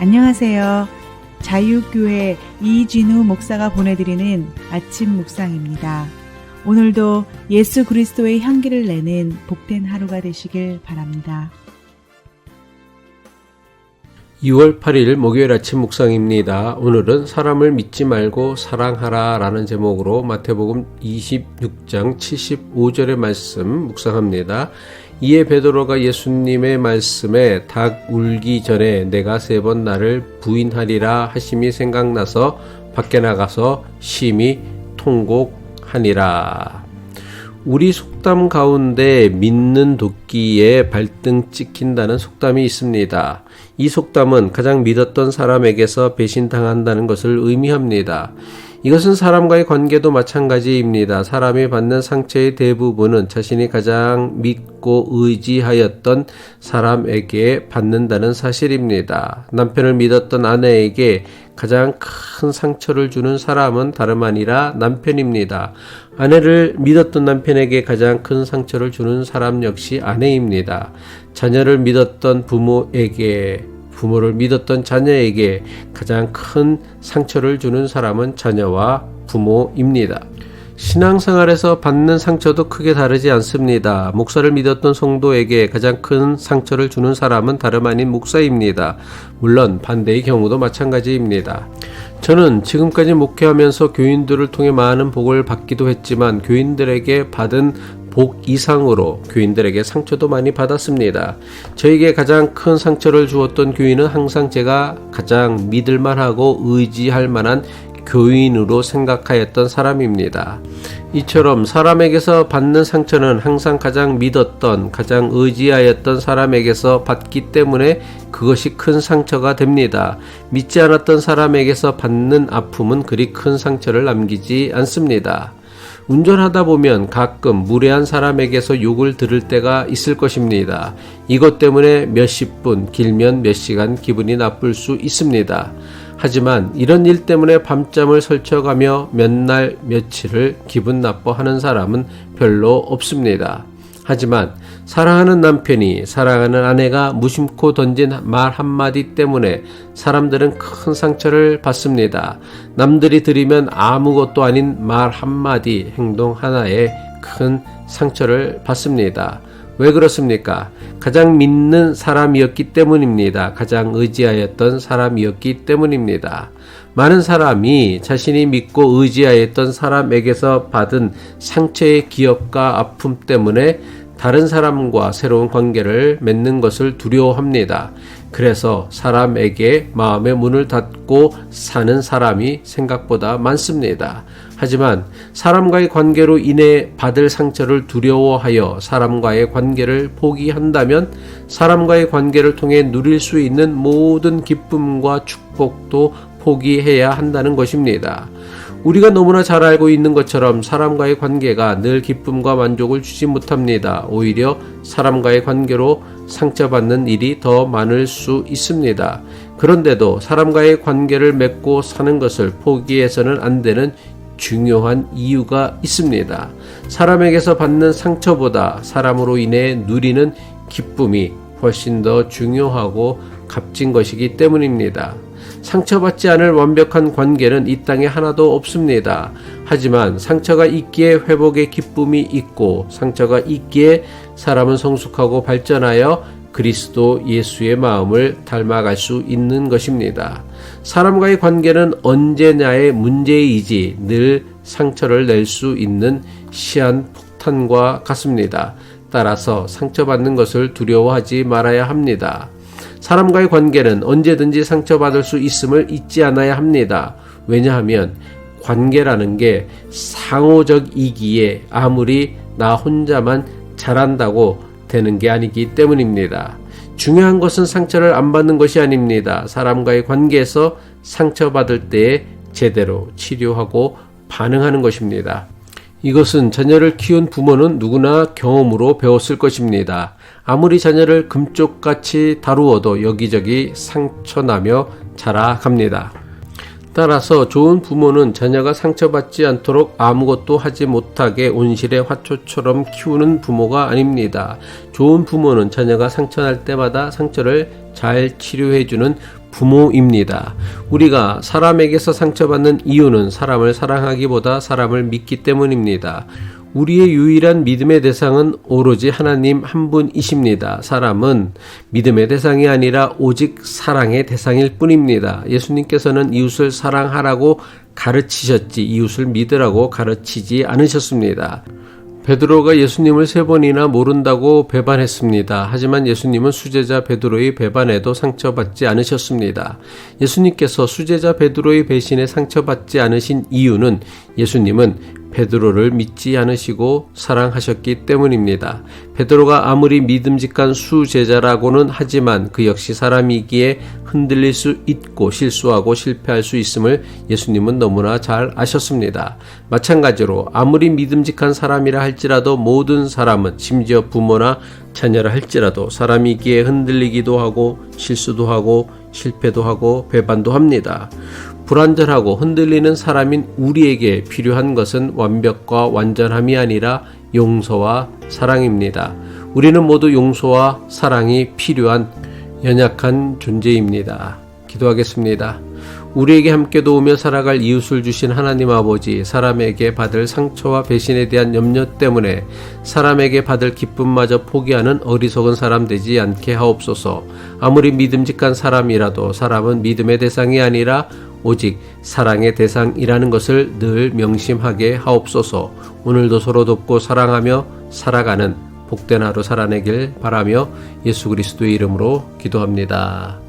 안녕하세요. 자유교회 이진우 목사가 보내드리는 아침 묵상입니다. 오늘도 예수 그리스도의 향기를 내는 복된 하루가 되시길 바랍니다. 2월 8일 목요일 아침 묵상입니다. 오늘은 사람을 믿지 말고 사랑하라 라는 제목으로 마태복음 26장 75절의 말씀 묵상합니다. 이에 베드로가 예수님의 말씀에 닭 울기 전에 내가 세 번 나를 부인하리라 하심이 생각나서 밖에 나가서 심히 통곡하니라. 우리 속담 가운데 믿는 도끼에 발등 찍힌다는 속담이 있습니다. 이 속담은 가장 믿었던 사람에게서 배신당한다는 것을 의미합니다. 이것은 사람과의 관계도 마찬가지입니다. 사람이 받는 상처의 대부분은 자신이 가장 믿고 의지하였던 사람에게 받는다는 사실입니다. 남편을 믿었던 아내에게 가장 큰 상처를 주는 사람은 다름 아니라 남편입니다. 아내를 믿었던 남편에게 가장 큰 상처를 주는 사람 역시 아내입니다. 자녀를 믿었던 부모에게 부모를 믿었던 자녀에게 가장 큰 상처를 주는 사람은 자녀와 부모입니다. 신앙생활에서 받는 상처도 크게 다르지 않습니다. 목사를 믿었던 성도에게 가장 큰 상처를 주는 사람은 다름 아닌 목사입니다. 물론 반대의 경우도 마찬가지입니다. 저는 지금까지 목회하면서 교인들을 통해 많은 복을 받기도 했지만 교인들에게 받은 복 이상으로 교인들에게 상처도 많이 받았습니다. 저에게 가장 큰 상처를 주었던 교인은 항상 제가 가장 믿을만하고 의지할 만한 교인으로 생각하였던 사람입니다. 이처럼 사람에게서 받는 상처는 항상 가장 믿었던, 가장 의지하였던 사람에게서 받기 때문에 그것이 큰 상처가 됩니다. 믿지 않았던 사람에게서 받는 아픔은 그리 큰 상처를 남기지 않습니다. 운전하다 보면 가끔 무례한 사람에게서 욕을 들을 때가 있을 것입니다. 이것 때문에 몇십 분, 길면 몇 시간 기분이 나쁠 수 있습니다. 하지만 이런 일 때문에 밤잠을 설쳐가며 몇 날 며칠을 기분 나빠하는 사람은 별로 없습니다. 하지만 사랑하는 남편이 사랑하는 아내가 무심코 던진 말 한마디 때문에 사람들은 큰 상처를 받습니다. 남들이 들으면 아무것도 아닌 말 한마디, 행동 하나에 큰 상처를 받습니다. 왜 그렇습니까? 가장 믿는 사람이었기 때문입니다. 가장 의지하였던 사람이었기 때문입니다. 많은 사람이 자신이 믿고 의지하였던 사람에게서 받은 상처의 기억과 아픔 때문에 다른 사람과 새로운 관계를 맺는 것을 두려워합니다. 그래서 사람에게 마음의 문을 닫고 사는 사람이 생각보다 많습니다. 하지만 사람과의 관계로 인해 받을 상처를 두려워하여 사람과의 관계를 포기한다면 사람과의 관계를 통해 누릴 수 있는 모든 기쁨과 축복도 포기해야 한다는 것입니다. 우리가 너무나 잘 알고 있는 것처럼 사람과의 관계가 늘 기쁨과 만족을 주지 못합니다. 오히려 사람과의 관계로 상처받는 일이 더 많을 수 있습니다. 그런데도 사람과의 관계를 맺고 사는 것을 포기해서는 안 되는 중요한 이유가 있습니다. 사람에게서 받는 상처보다 사람으로 인해 누리는 기쁨이 훨씬 더 중요하고 값진 것이기 때문입니다. 상처받지 않을 완벽한 관계는 이 땅에 하나도 없습니다. 하지만 상처가 있기에 회복의 기쁨이 있고 상처가 있기에 사람은 성숙하고 발전하여 그리스도 예수의 마음을 닮아갈 수 있는 것입니다. 사람과의 관계는 언제냐의 문제이지 늘 상처를 낼 수 있는 시한 폭탄과 같습니다. 따라서 상처받는 것을 두려워하지 말아야 합니다. 사람과의 관계는 언제든지 상처받을 수 있음을 잊지 않아야 합니다. 왜냐하면 관계라는 게 상호적이기에 아무리 나 혼자만 잘한다고 되는 게 아니기 때문입니다. 중요한 것은 상처를 안 받는 것이 아닙니다. 사람과의 관계에서 상처받을 때에 제대로 치료하고 반응하는 것입니다. 이것은 자녀를 키운 부모는 누구나 경험으로 배웠을 것입니다. 아무리 자녀를 금쪽같이 다루어도 여기저기 상처나며 자라갑니다. 따라서 좋은 부모는 자녀가 상처받지 않도록 아무것도 하지 못하게 온실의 화초처럼 키우는 부모가 아닙니다. 좋은 부모는 자녀가 상처날 때마다 상처를 잘 치료해주는 부모입니다. 우리가 사람에게서 상처받는 이유는 사람을 사랑하기보다 사람을 믿기 때문입니다. 우리의 유일한 믿음의 대상은 오로지 하나님 한 분이십니다. 사람은 믿음의 대상이 아니라 오직 사랑의 대상일 뿐입니다. 예수님께서는 이웃을 사랑하라고 가르치셨지 이웃을 믿으라고 가르치지 않으셨습니다. 베드로가 예수님을 세 번이나 모른다고 배반했습니다. 하지만 예수님은 수제자 베드로의 배반에도 상처받지 않으셨습니다. 예수님께서 수제자 베드로의 배신에 상처받지 않으신 이유는 예수님은 베드로를 믿지 않으시고 사랑하셨기 때문입니다. 베드로가 아무리 믿음직한 수제자라고는 하지만 그 역시 사람이기에 흔들릴 수 있고 실수하고 실패할 수 있음을 예수님은 너무나 잘 아셨습니다. 마찬가지로 아무리 믿음직한 사람이라 할지라도 모든 사람은 심지어 부모나 자녀라 할지라도 사람이기에 흔들리기도 하고 실수도 하고 실패도 하고 배반도 합니다. 불완전하고 흔들리는 사람인 우리에게 필요한 것은 완벽과 완전함이 아니라 용서와 사랑입니다. 우리는 모두 용서와 사랑이 필요한 연약한 존재입니다. 기도하겠습니다. 우리에게 함께 도우며 살아갈 이웃을 주신 하나님 아버지, 사람에게 받을 상처와 배신에 대한 염려 때문에 사람에게 받을 기쁨마저 포기하는 어리석은 사람 되지 않게 하옵소서. 아무리 믿음직한 사람이라도 사람은 믿음의 대상이 아니라 오직 사랑의 대상이라는 것을 늘 명심하게 하옵소서. 오늘도 서로 돕고 사랑하며 살아가는 복된 하루 살아내길 바라며 예수 그리스도의 이름으로 기도합니다.